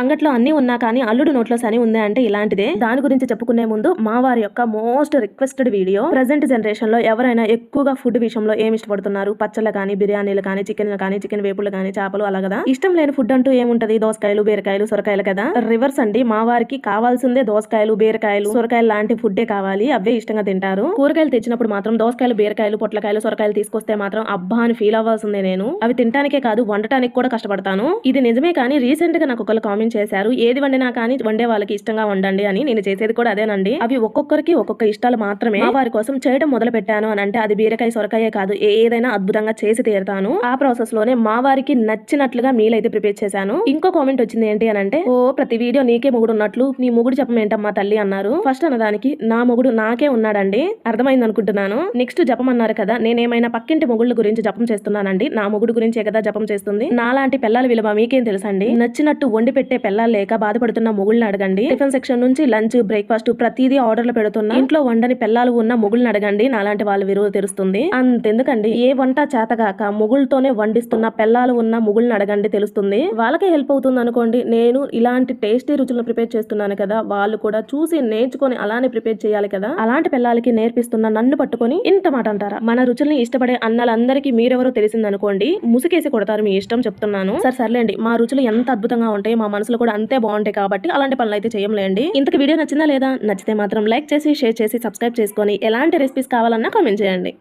అంగట్లో అన్ని ఉన్నా కానీ అల్లుడు నోట్లో సని ఉంది అంటే ఇలాంటిదే. దాని గురించి చెప్పుకునే ముందు మా వారి యొక్క మోస్ట్ రిక్వెస్టెడ్ వీడియో. ప్రజెంట్ జనరేషన్లో ఎవరైనా ఎక్కువగా ఫుడ్ విషయంలో ఏమి ఇష్టపడుతున్నారు? పచ్చళ్ళు కానీ బిర్యానీలు కానీ చికెన్ కానీ చికెన్ వేపులు కానీ చేపలు అలా కదా? ఇష్టం లేని ఫుడ్ అంటూ ఏముంటది? దోసకాయలు బీరకాయలు సొరకాయలు కదా? రివర్స్ అండి మా వారికి కావాల్సిందే దోసకాయలు బీరకాయలు. సొరకాయలు లాంటి ఫుడ్డే కావాలి. అవే ఇష్టంగా తింటారు. కూరగాయలు తెచ్చినప్పుడు మాత్రం దోసకాయలు బీరకాయలు పొట్లకాయలు సొరకాయలు తీసుకొస్తే మాత్రం అబ్బా అని ఫీల్ అవ్వాల్సిందే నేను. అవి తినటానికే కాదు వండటానికి కూడా కష్టపడతాను. ఇది నిజమే కానీ రీసెంట్గా నాకు ఒకళ్ళు కామెంట్ చేశారు. ఏది వండినా కానీ వండే వాళ్ళకి ఇష్టంగా వండండి అని నేను చేసేది కూడా అదేనండి. అవి ఒక్కొక్కరికి ఒక్కొక్క ఇష్టాలు మాత్రమే. వారి కోసం చేయడం మొదలు పెట్టాను అని అంటే అది బీరకాయ సొరకాయే కాదు. ఏదైనా అద్భుతంగా చేసి తీరుతాను. ఆ ప్రాసెస్లోనే మా వారికి నచ్చినట్లుగా మీల్ అయితే ప్రిపేర్ చేశాను. ఇంకో కామెంట్ వచ్చింది ఏంటి అని అంటే ఓ ప్రతి వీడియో నీకే మొగుడు ఉన్నట్లు నీ మొగుడు చెప్పమేంటమ్మా తల్లి అన్నారు. ఫస్ట్ అన్నదానికి నా మొగుడు నాకే ఉన్నాడండి. అర్థమైంది అనుకుంటున్నాను. నెక్స్ట్ జపమన్నారు కదా నేనేమైనా పక్కింటి మొగుళ్ళ గురించి జపం చేస్తున్నానండి? నా మొగుడు గురించే కదా జపం చేస్తుంది? నాలాంటి పిల్లల విలువ మీకేం తెలుసండి? నచ్చినట్టు వండి పెట్టే పిల్లలు లేక బాధపడుతున్న మొగుళ్ళని అడగండి. టిఫిన్ సెక్షన్ నుంచి లంచ్ బ్రేక్ఫాస్ట్ ప్రతిదీ ఆర్డర్లు పెడుతున్నా. ఇంట్లో వండని పిల్లలు ఉన్న మొగుళ్ళని అడగండి. నాలాంటి వాళ్ళ విలువ తెలుస్తుంది. అంతెందుకండి. ఏ వంట చేతగాక మొగుళ్ళతోనే వండిస్తున్న పిల్లలు ఉన్న మొగుళ్ళని అడగండి తెలుస్తుంది. వాళ్ళకే హెల్ప్ అవుతుంది అనుకోండి. నేను ఇలాంటి టేస్టీ రుచులను ప్రిపేర్ చేస్తున్నాను కదా. వాళ్ళు కూడా చూసి నేర్చుకొని అలానే ప్రిపేర్ చేయాలి కదా. అలాంటి పిల్లలకి నేర్పిస్తున్న నన్ను పట్టుకొని ఇంత మాట అంటారా? మన రుచుల్ని ఇష్టపడే అన్నలందరికీ మీరెవరో తెలిసిందనుకోండి. ముసుకేసి కొడతారు మీ ఇష్టం చెప్తున్నాను. సరే సర్లేండి. మా రుచులు ఎంత అద్భుతంగా ఉంటాయి మా మనసులో కూడా అంతే బాగుంటాయి కాబట్టి అలాంటి పనులు అయితే చేయంలేండి ఇంతకు వీడియో నచ్చిందా లేదా? నచ్చితే మాత్రం లైక్ చేసి షేర్ చేసి సబ్స్క్రైబ్ చేసుకొని ఎలాంటి రెసిపీస్ కావాలన్నా కామెంట్ చేయండి.